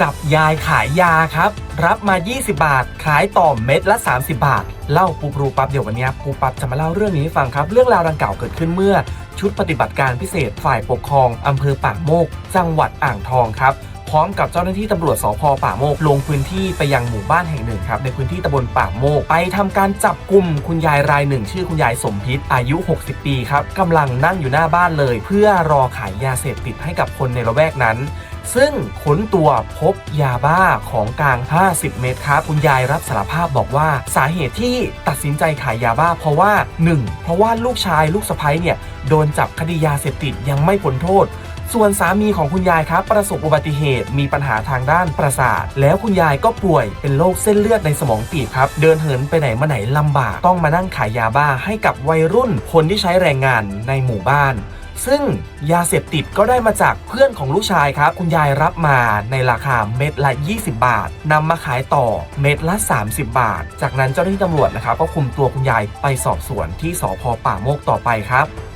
จับยายขายยาครับ รับมา 20 บาท ขายต่อเม็ดละ 30 บาท เล่าปุ๊บรู้ปั๊บเดี๋ยววันนี้ปุ๊บปั๊บจะมาเล่าเรื่องนี้ให้ฟังครับ เรื่องราวดังกล่าวเกิดขึ้นเมื่อ ชุดปฏิบัติการพิเศษฝ่ายปกครองอำเภอป่าโมก จังหวัดอ่างทองครับพร้อมกับเจ้าหน้าที่ตำรวจสพป่าโมก ลงพื้นที่ไปยังหมู่บ้านแห่งหนึ่งครับในพื้นที่ตำบลป่าโมก ไปทำการจับกลุ่มคุณยายรายหนึ่ง ชื่อคุณยายสมพิษอายุ 60 ปีครับกำลังนั่งอยู่หน้าบ้านเลย เพื่อรอขายยาเสพติดให้กับคนในละแวกนั้น ซึ่งค้นตัวพบยาบ้าของกลาง 50 เม็ดครับ คุณยายรับสารภาพบอกว่าสาเหตุที่ตัดสินใจขายยาบ้าเพราะว่า 1. เพราะว่าลูกชายลูกสะใภ้เนี่ย โดนจับคดียาเสพติดยังไม่พ้นโทษส่วนสามีของคุณยายครับ ประสบอุบัติเหตุมีปัญหาทางด้านประสาท แล้วคุณยายก็ป่วยเป็นโรคเส้นเลือดในสมองตีบครับ เดินเหินไปไหนมาไหนลำบาก ต้องมานั่งขายยาบ้าให้กับวัยรุ่นคนที่ใช้แรงงานในหมู่บ้าน ซึ่งยาเสพติดก็ได้มาจากเพื่อนของลูกชายครับ คุณยายรับมาในราคาเม็ดละ 20 บาทนำมาขายต่อเม็ดละ 30 บาท จากนั้นเจ้าหน้าที่ตำรวจนะครับก็คุมตัวคุณยายไปสอบสวนที่สพป่าโมกต่อไปครับ